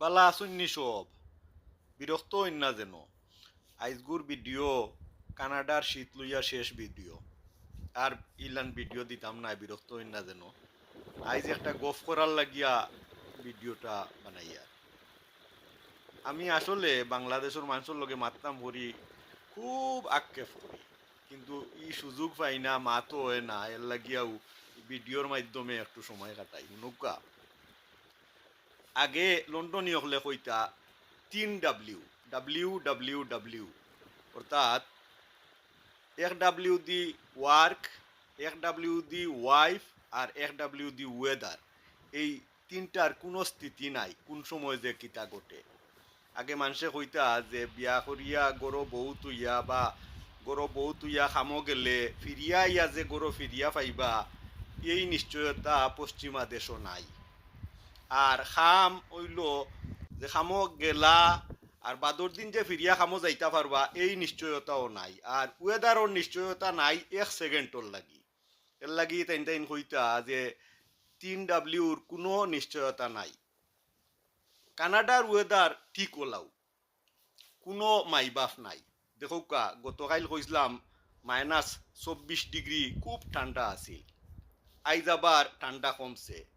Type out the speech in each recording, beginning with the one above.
বালা আসুননি সব। বিরক্ত না যেন। আইজগুর ভিডিও, কানাডার শীত লইয়া শেষ ভিডিও। আর ইলান ভিডিও দিতাম না, বিরক্ত না যেন। আইজ একটা গফ করার লাগিয়া ভিডিওটা বানাইয়া আমি আসলে বাংলাদেশের মানুষের লগে মাততাম করি খুব আক্ষেপ করি। কিন্তু ই সুযোগ পাই না মাতো হয় না। এর লাগিয়াও ভিডিওর মাধ্যমে একটু সময় কাটাই। নৌকা আগে লন্ডনী হলে কইতা তিন ডাব্লিউ ডাব্লিউ ডাব্লিউ ডাব্লিউ অর্থাৎ এক ডাব্লিউ দি ওয়ার্ক এক ডাব্লিউ দি ওয়াইফ আর এক ডাব্লিউ দি ওয়েদার এই তিনটার কোনো স্থিতি নাই, কোন সময় যে কিতা ঘটে। আগে মানুষে কইতা যে বিয়া করিয়া গরো বউ তুইয়া বা গরো বউ তুইয়া খামো গেলে ফিরিয়া ইয়া যে গরো ফিরিয়া পাইবা, এই নিশ্চয়তা পশ্চিমা দেশও নাই। আর খাম হইল যে খামো গেলা আর বাদর দিন যে ফিরিয়া খামো যাইতা পারবা, এই নিশ্চয়তাও নাই। আর ওয়েদারর নিশ্চয়তা নাই এক সেকেন্ডর লাগি। এর লাগি তাইন তাইন কইতা যে তিন ডাব্লিউর কোনো নিশ্চয়তা নাই। কানাডার ওয়েদার ঠিক ওলাও। কোনো মাইবাফ নাই। দেখো কা, গতকাল কইসলাম মাইনাস চব্বিশ ডিগ্রি খুব ঠান্ডা আছিল। আইজ আবার ঠান্ডা কমছে।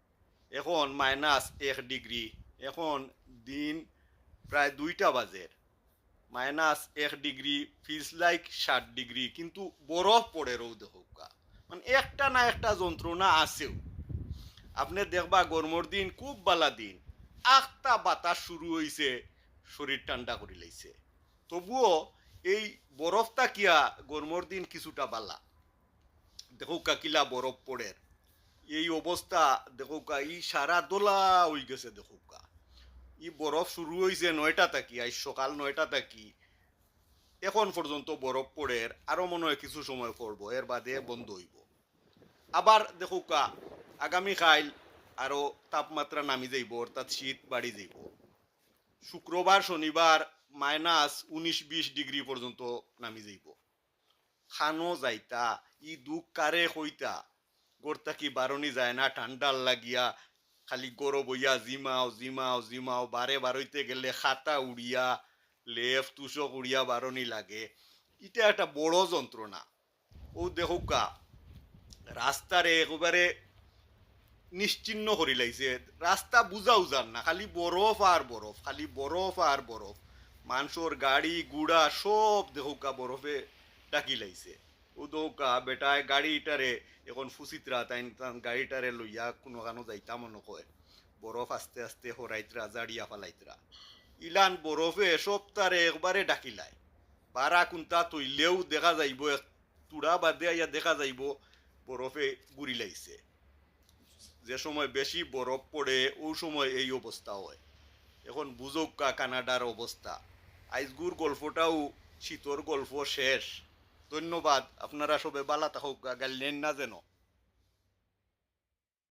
এখন মাইনাস এক ডিগ্রি এখন দিন প্রায় দুইটা বাজের মাইনাস এক ডিগ্রি ফিলস লাইক ষাট ডিগ্রি কিন্তু বরফ পড়ে রৌ দেখুকা মানে একটা না একটা যন্ত্রণা আছেও। আপনি দেখবা গরমর দিন, খুব বালা দিন। আখটা বাতাস শুরু হয়েছে শরীর ঠান্ডা করে লাইছে। তবুও এই বরফটা কিয়া গরমর দিন কিছুটা বালা। দেখো কিলা বরফ পড়ে এই অবস্থা দেখোকা ই সারা দোলা হয়ে গেছে দেখোকা ই বরফ শুরু হয়েছে নয়টা থাকি, আজ সকাল নয়টা থাকি। এখন পর্যন্ত বরফ পড়ে, আরও মনে হয় কিছু সময় পড়ব এর বাদে বন্ধ হইব। আবার দেখোকা আগামীকাল আরও তাপমাত্রা নামি যাইব, অর্থাৎ শীত বাড়ি যাইব। শুক্রবার, শনিবার, মাইনাস উনিশ, বিশ ডিগ্রি পর্যন্ত নামি যাইব। খানো যাইতা, ই দুঃখ কারে কইতা? গোরতা কি বারণি যায় না ঠান্ডার লাগিয়া খালি গরো বইয়া জিমাও জিমাও জিমাও, বারে বারইতে গেলে খাতা উড়িয়া, লেফ তুষক উড়িয়া বারণি লাগে। এটা একটা বড় যন্ত্রণা। ও দেখুকা রাস্তারে একেবারে নিশ্চিন্ন করি লাইছে। রাস্তা বুঝা উজান না, খালি বরফ আর বরফ, খালি বরফ আর বরফ। মানুষের গাড়ি গুড়া সব দেখুকা বরফে ডাকি লাইছে। ও দৌকা বেটায় গাড়িটারে এখন ফুসিতরা তাই তান গাড়িটারে লইয়া কোনো কানো যাইতা মনে কয় বরফ আস্তে আস্তে হরাইতরা জাড়িয়া ফালাইতরা ইলান বরফে সব তারে একবারে ডাকিলায় বারা কুন্তা তৈলেও দেখা যাইব, এক তুড়া বাদে আইয়া দেখা যাইব বরফে গুড়ি লাইছে। যে সময় বেশি বরফ পড়ে ওই সময় এই অবস্থা হয়। এখন বুঝোকা কানাডার অবস্থা আইজগুর গল্পটাও শীতর গল্প শেষ। ধন্যবাদ। আপনারা সবে বালা হোক গাল নেন না যেন।